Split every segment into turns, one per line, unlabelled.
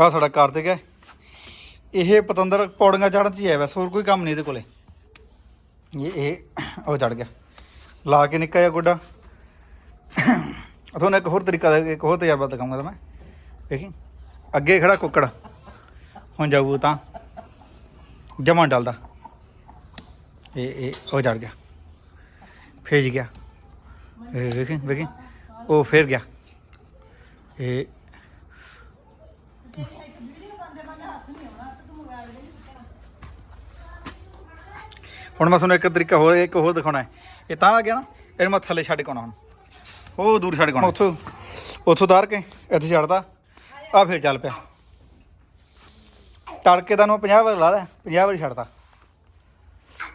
ਆ ਸਾਡਾ ਕਾਰਤਿਕ ਹੈ ਇਹ ਪਤੰਦਰ ਪੌੜੀਆਂ ਚੜ੍ਹਨ ਚ ਹੀ ਹੈ ਵੈਸੇ, ਹੋਰ ਕੋਈ ਕੰਮ ਨਹੀਂ ਇਹਦੇ ਕੋਲੇ। ਇਹ ਇਹ, ਉਹ ਚੜ ਗਿਆ। ਲਾ ਕੇ ਨਿੱਕਾ ਜਿਹਾ ਗੋਡਾ। ਤੁਹਾਨੂੰ ਇੱਕ ਹੋਰ ਤਰੀਕਾ ਦਾ, ਇੱਕ ਹੋਰ ਤਜਰਬਾ ਦਿਖਾਉਂਗਾ ਤਾਂ ਮੈਂ। ਦੇਖੀ? ਅੱਗੇ ਖੜਾ ਕੁੱਕੜ। ਹੁਣ ਜਾਊ ਤਾਂ। ਜਮਾਂ ਡਲਦਾ। ਇਹ ਇਹ, ਉਹ ਚੜ ਗਿਆ। ਫੇਜ ਗਿਆ। ਵੇਖੀ ਵੇਖੀ ਉਹ ਫੇਰ ਗਿਆ। ਇਹ ਹੁਣ ਮੈਂ ਤੁਹਾਨੂੰ ਇੱਕ ਤਰੀਕਾ ਹੋਰ, ਇੱਕ ਹੋਰ ਦਿਖਾਉਣਾ ਹੈ। ਇਹ ਤਾਂ ਆ ਗਿਆ ਨਾ, ਇਹਨੂੰ ਮੈਂ ਥੱਲੇ ਛੱਡ ਕੇ ਆਉਣਾ ਹੁਣ। ਉਹ ਦੂਰ ਛੱਡ ਕੇ ਆਉਣਾ। ਉੱਥੋਂ ਉੱਥੋਂ ਉਤਾਰ ਕੇ, ਇੱਥੇ ਛੱਡਦਾ। ਆ ਫਿਰ ਚੱਲ ਪਿਆ। ਤੜਕੇ ਦਾ ਨੂੰ 50 ਵਾਰ ਲਾ ਲਿਆ 50 ਵਾਰੀ ਛੱਡਦਾ।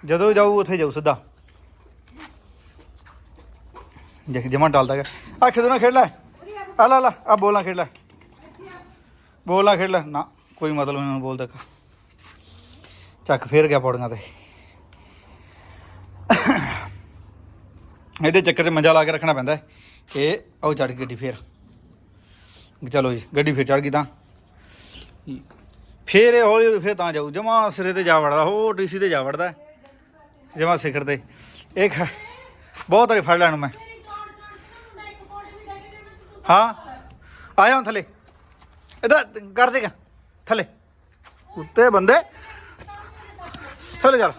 ਜਦੋਂ ਜਾਊ, ਉੱਥੇ ਜਾਊ ਸਿੱਧਾ। ਦੇਖ, ਜਮਾ ਡਲਦਾ ਗਿਆ। ਆ ਖੇਡੋ ਨਾ ਖੇਡ ਲੈ। ਆ ਲਾ ਲਾ ਆ ਬੋਲਾਂ ਖੇਡ ਲੈ। ਬੋਲਾਂ ਖੇਡ ਲੈ। ਨਾ। ਕੋਈ ਮਤਲਬ ਨਹੀਂ ਉਹਨੂੰ ਬੋਲਦਾ। ਚੱਕ, ਫੇਰ ਗਿਆ ਪੌੜੀਆਂ ਤੇ। ਇਹਦੇ ਚੱਕਰ 'ਚ ਮੰਜਾ ਲਾ ਕੇ ਰੱਖਣਾ ਪੈਂਦਾ ਹੈ ਇਹ ਉਹ ਚੜ ਗਈ ਗੱਡੀ ਫੇਰ। ਚਲੋ ਜੀ, ਗੱਡੀ ਫੇਰ ਚੜ ਗਈ ਤਾਂ। ਫੇਰ ਇਹ ਹੌਲੀ ਹੌਲੀ ਫੇਰ ਤਾਂ ਜਾਊ। ਜਮਾ ਸਿਰੇ ਤੇ ਜਾ ਵੜਦਾ ਹੋ ਟੀਸੀ ਤੇ ਜਾ ਵੜਦਾ ਜਮਾ ਸਿਖਰ ਤੇ। ਇਹ ਖ- ਬਹੁਤ ਵਾਰੀ ਫੜ ਲੈਣ ਮੈਂ। ਹਾਂ। ਆਇਆ ਹੁਣ ਥੱਲੇ। ਇਧਰ ਕਰ ਦੇਗਾ ਥੱਲੇ। ਉੱਤੇ ਬੰਦੇ। ਥੱਲੇ ਚੱਲ।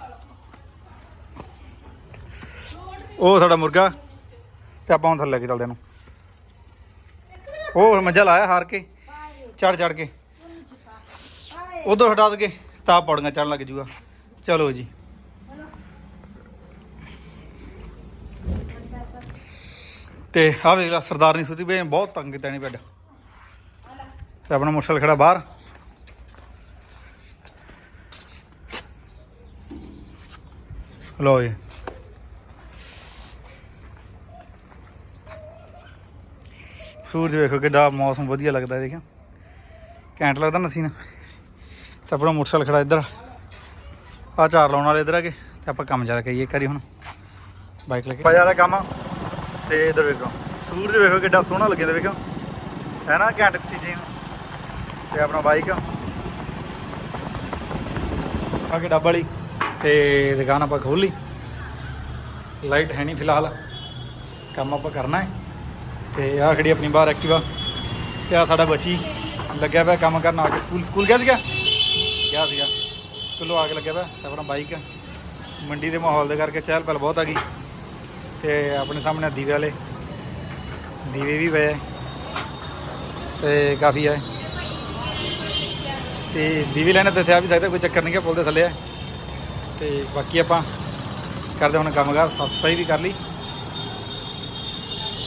ਉਹ ਸਾਡਾ ਮੁਰਗਾ। ਤੇ ਆਪਾਂ ਹੁਣ ਥੱਲੇ ਲੈ ਕੇ ਚੱਲਦੇ ਨੂੰ ਉਹ ਮੱਝਾ ਲਾਇਆ ਹਾਰ ਕੇ। ਚੜ ਚੜ ਕੇ। ਉਧਰ ਹਟਾ ਦਗੇ ਤਾਂ ਪੌੜੀਆਂ ਚੜਨ ਲੱਗ ਜੂਗਾ। ਚਲੋ ਜੀ। ਤੇ ਆਹ ਵੇਖ ਲਾ, ਸਰਦਾਰਨੀ ਸੁਤੀ ਬੇ ਬਹੁਤ ਤੰਗ ਕੀਤਾ ਨਹੀਂ ਬੈੱਡ। ਤੇ ਆਪਣਾ ਮੁਰਸਲ ਖੜਾ ਬਾਹਰ। ਲੋ ਜੀ। ਸੂਰਜ ਵੇਖੋ ਕਿੱਡਾ ਮੌਸਮ ਵਧੀਆ ਲੱਗਦਾ ਦੇਖਿਆ ਘੈਂਟ ਲੱਗਦਾ ਨਸੀਨ ਤੇ ਆਪਣਾ ਮੋਟਰਸਾਈਕਲ ਖੜਾ ਇੱਧਰ। ਆ ਚਾਰ ਲਾਉਣ ਵਾਲੇ ਇੱਧਰ ਆ ਆਗੇ ਤੇ ਆਪਾਂ ਕੰਮ ਜ਼ਿਆਦਾ ਕਰੀਏ ਕਰੀ ਹੁਣ। ਬਾਈਕ ਲੈ ਕੇ। ਬਾਜ਼ਾਰ ਦਾ ਕੰਮ ਤੇ ਇੱਧਰ ਵੇਖੋ, ਸੂਰਜ ਵੇਖੋ ਕਿੱਡਾ ਸੋਹਣਾ ਲੱਗੇ ਲੱਗਦਾ ਵੇਖੋ ਹੈ ਨਾ, ਘੈਂਟ ਸੀ ਜੀ ਤੇ ਆਪਣਾ ਬਾਈਕ ਆ। ਕੇ ਡੱਬ ਵਾਲੀ ਤੇ ਦੁਕਾਨ ਆਪਾਂ ਖੋਲ ਲਈ ਲਾਈਟ ਹੈ ਨਹੀਂ ਫਿਲਹਾਲ। ਕੰਮ ਆਪਾਂ ਕਰਨਾ ਹੈ। ਤੇ ਆਹ ਖੜੀ ਆਪਣੀ ਬਾਹਰ ਐਕਟਿਵਾ ਤੇ ਆ ਸਾਡਾ ਬੱਚੀ ਲੱਗਿਆ ਪਿਆ ਕੰਮ ਕਰਨ ਆ ਕੇ ਸਕੂਲ ਸਕੂਲ ਗਿਆ ਸੀਗਾ? ਗਿਆ ਸੀਗਾ। ਸਕੂਲੋਂ ਆ ਕੇ ਲੱਗਿਆ ਪਿਆ। ਤੇ ਆਪਣਾ ਬਾਈਕ ਮੰਡੀ ਦੇ ਮਾਹੌਲ ਦੇ ਕਰਕੇ ਚਹਿਲ ਪਹਿਲ ਬਹੁਤ ਆ ਗਈ। ਤੇ ਆਪਣੇ ਸਾਹਮਣੇ ਦੀਵੇ ਵਾਲੇ। ਦੀਵੇ ਵੀ ਪਏ ਆ। ਤੇ ਕਾਫੀ ਆ। ਤੇ ਦੀਵੇ ਲੈਣੇ ਤੇ ਇੱਥੇ ਆ ਵੀ ਸਕਦਾ, ਕੋਈ ਚੱਕਰ ਨਹੀਂ ਕਿ ਪੁੱਲ ਦੇ ਥੱਲੇ ਆ। ਤੇ ਬਾਕੀ ਆਪਾਂ ਕਰਦੇ ਹੁਣ ਕੰਮਕਾਰ ਸਾਫ਼ ਸਫ਼ਾਈ ਵੀ ਕਰ ਲਈ।